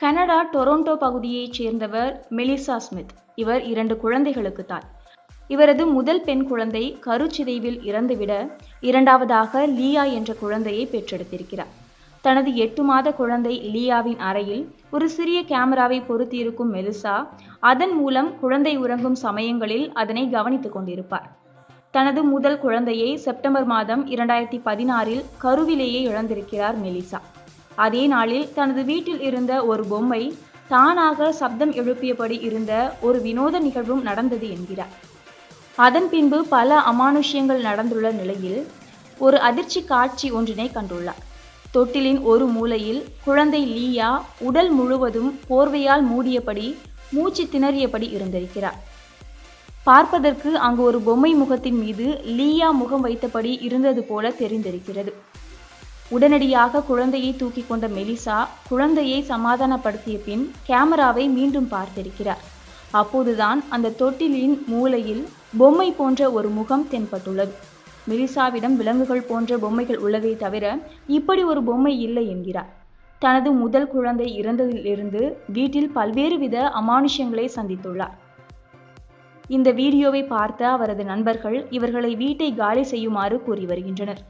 Canada Toronto பகுதியைச் சேர்ந்தவர் மெலிசா Smith. இவர் இரண்டு குழந்தைகளுக்கு தாய் இவரது முதல் பெண் குழந்தை கருச்சிதைவில் இறந்துவிட இரண்டாவதாக லீயா என்ற குழந்தையை பெற்றெடுத்திருக்கிறார். தனது எட்டு மாத குழந்தை லீயாவின் அறையில் ஒரு சிறிய கேமராவை பொருத்தியிருக்கும் மெலிசா அதன் மூலம் குழந்தை உறங்கும் சமயங்களில் அதனை கவனித்துக் கொண்டிருப்பார். தனது முதல் குழந்தையை செப்டம்பர் மாதம் இரண்டாயிரத்தி பதினாறில் கருவிலேயே இழந்திருக்கிறார் மெலிசா. அதே நாளில் தனது வீட்டில் இருந்த ஒரு பொம்மை தானாக சப்தம் எழுப்பியபடி இருந்த ஒரு வினோத நிகழ்வும் நடந்தது என்கிறார். அதன் பின்பு பல அமானுஷ்யங்கள் நடந்துள்ள நிலையில் ஒரு அதிர்ச்சி காட்சி ஒன்றினை கண்டுள்ளார். தொட்டிலின் ஒரு மூலையில் குழந்தை லீயா உடல் முழுவதும் போர்வையால் மூடியபடி மூச்சு திணறியபடி இருந்திருக்கிறார். பார்ப்பதற்கு அங்கு ஒரு பொம்மை முகத்தின் மீது லீயா முகம் வைத்தபடி இருந்தது போல தெரிந்திருக்கிறது. உடனடியாக குழந்தையை தூக்கி கொண்ட மெலிசா குழந்தையை சமாதானப்படுத்திய பின் கேமராவை மீண்டும் பார்த்திருக்கிறார். அப்போதுதான் அந்த தொட்டிலின் மூலையில் பொம்மை போன்ற ஒரு முகம் தென்பட்டுள்ளது. மெலிசாவிடம் விலங்குகள் போன்ற பொம்மைகள் உள்ளதை தவிர இப்படி ஒரு பொம்மை இல்லை என்கிறார். தனது முதல் குழந்தை இறந்ததிலிருந்து வீட்டில் பல்வேறு வித அமானுஷ்யங்களை சந்தித்துள்ளார். இந்த வீடியோவை பார்த்த அவரது நண்பர்கள் இவர்களை வீட்டை காலி செய்யுமாறு கூறி வருகின்றனர்.